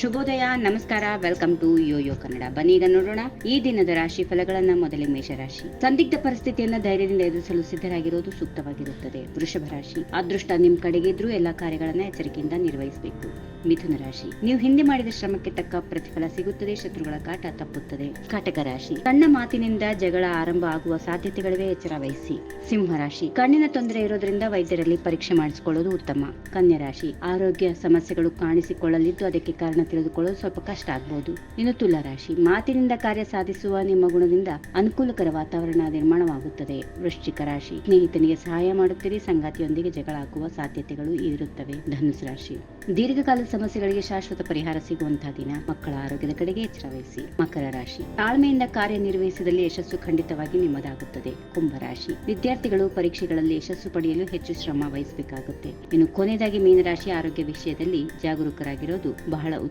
ಶುಭೋದಯ, ನಮಸ್ಕಾರ, welcome to Yoyo Kannada. ಬನ್ನಿ ಈಗ ನೋಡೋಣ ಈ ದಿನದ ರಾಶಿ ಫಲಗಳನ್ನ ಮೊದಲೇ ಮೇಷರಾಶಿ. ಸಂದಿಗ್ಧ ಪರಿಸ್ಥಿತಿಯನ್ನ ಧೈರ್ಯದಿಂದ ಎದುರಿಸಲು ಸಿದ್ಧರಾಗಿರುವುದು ಸೂಕ್ತವಾಗಿರುತ್ತದೆ. ವೃಷಭ ರಾಶಿ, ಅದೃಷ್ಟ ನಿಮ್ ಕಡೆಗೆ ಇದ್ರೂ ಎಲ್ಲಾ ಕಾರ್ಯಗಳನ್ನ ಎಚ್ಚರಿಕೆಯಿಂದ ನಿರ್ವಹಿಸಬೇಕು. ಮಿಥುನ ರಾಶಿ, ನೀವು ಹಿಂದೆ ಮಾಡಿದ ಶ್ರಮಕ್ಕೆ ತಕ್ಕ ಪ್ರತಿಫಲ ಸಿಗುತ್ತದೆ, ಶತ್ರುಗಳ ಕಾಟ ತಪ್ಪುತ್ತದೆ. ಕಟಕ ರಾಶಿ, ಸಣ್ಣ ಮಾತಿನಿಂದ ಜಗಳ ಆರಂಭ ಆಗುವ ಸಾಧ್ಯತೆಗಳಿವೆ, ಎಚ್ಚರ ವಹಿಸಿ. ಸಿಂಹ ರಾಶಿ, ಕಣ್ಣಿನ ತೊಂದರೆ ಇರೋದ್ರಿಂದ ವೈದ್ಯರಲ್ಲಿ ಪರೀಕ್ಷೆ ಮಾಡಿಸಿಕೊಳ್ಳುವುದು ಉತ್ತಮ. ಕನ್ಯಾ ರಾಶಿ, ಆರೋಗ್ಯ ಸಮಸ್ಯೆಗಳು ಕಾಣಿಸಿಕೊಳ್ಳಲಿದ್ದು ಅದಕ್ಕೆ ಕಾರಣ ತಿಳಿದುಕೊಳ್ಳಲು ಸ್ವಲ್ಪ ಕಷ್ಟ ಆಗಬಹುದು ಇನ್ನು ತುಲಾ ರಾಶಿ ಮಾತಿನಿಂದ ಕಾರ್ಯ ಸಾಧಿಸುವ ನಿಮ್ಮ ಗುಣದಿಂದ ಅನುಕೂಲಕರ ವಾತಾವರಣ ನಿರ್ಮಾಣವಾಗುತ್ತದೆ. ವೃಶ್ಚಿಕ ರಾಶಿ, ಸ್ನೇಹಿತನಿಗೆ ಸಹಾಯ ಮಾಡುತ್ತೀರಿ, ಸಂಗಾತಿಯೊಂದಿಗೆ ಜಗಳ ಆಗುವ ಸಾಧ್ಯತೆಗಳು ಇರುತ್ತವೆ. ಧನುಸ್ ರಾಶಿ, ದೀರ್ಘಕಾಲದ ಸಮಸ್ಯೆಗಳಿಗೆ ಶಾಶ್ವತ ಪರಿಹಾರ ಸಿಗುವಂತಹ ದಿನ. ಮಕ್ಕಳ ಆರೋಗ್ಯದ ಕಡೆಗೆ ಎಚ್ಚರ ವಹಿಸಿ. ಮಕರ ರಾಶಿ, ತಾಳ್ಮೆಯಿಂದ ಕಾರ್ಯನಿರ್ವಹಿಸಿದಲ್ಲಿ ಯಶಸ್ಸು ಖಂಡಿತವಾಗಿ ನಿಮ್ಮದಾಗುತ್ತದೆ. ಕುಂಭರಾಶಿ ವಿದ್ಯಾರ್ಥಿಗಳು ಪರೀಕ್ಷೆಗಳಲ್ಲಿ ಯಶಸ್ಸು ಪಡೆಯಲು ಹೆಚ್ಚು ಶ್ರಮ ವಹಿಸಬೇಕಾಗುತ್ತೆ. ಇನ್ನು ಕೊನೆಯದಾಗಿ ಮೀನರಾಶಿ ಆರೋಗ್ಯ ವಿಷಯದಲ್ಲಿ ಜಾಗರೂಕರಾಗಿರೋದು ಬಹಳ